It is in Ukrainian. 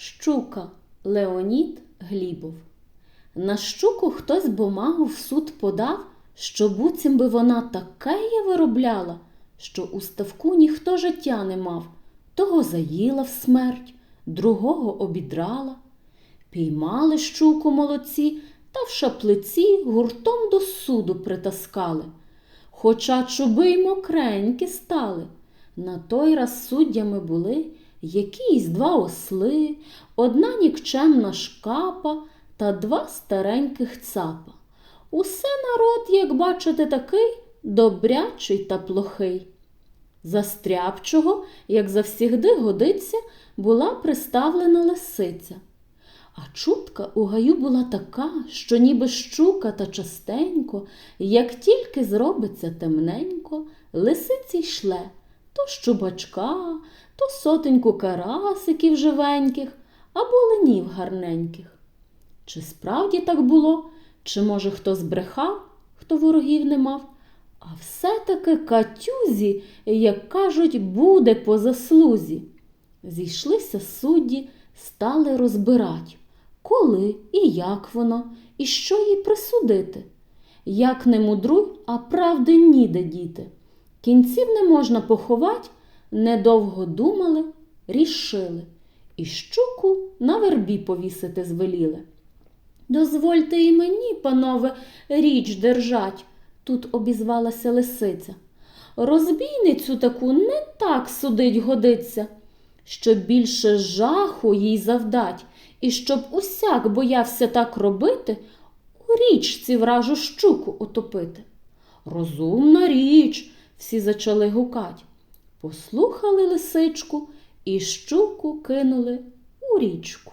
Щука Леонід Глібов. На щуку хтось бумагу в суд подав, що буцім би вона такеє виробляла, що у ставку ніхто життя не мав, того заїла в смерть, другого обідрала. Піймали щуку молодці та в шаплиці гуртом до суду притаскали. Хоча чуби й мокренькі стали. На той раз суддями були якісь два осли, одна нікчемна шкапа та два стареньких цапа. Усе народ, як бачите, такий добрячий та плохий. Застряпчого, як завсігди годиться, була приставлена лисиця. А чутка у гаю була така, що ніби щука та частенько, як тільки зробиться темненько, лисиці йшле то щубачка, то сотеньку карасиків живеньких або ленів гарненьких. Чи справді так було, чи, може, хто збрехав, хто ворогів не мав, а все-таки катюзі, як кажуть, буде по заслузі. Зійшлися судді, стали розбирать, коли і як воно, і що їй присудити. Як не мудруй, а правди ніде діти. Кінців не можна поховать, недовго думали, рішили, і щуку на вербі повісити звеліли. Дозвольте і мені, панове, річ держать, тут обізвалася лисиця. Розбійницю таку не так судить годиться, щоб більше жаху їй завдать, і щоб усяк боявся так робити, у річці вражу щуку утопити. Розумна річ, всі зачали гукать. Послухали лисичку і щуку кинули у річку.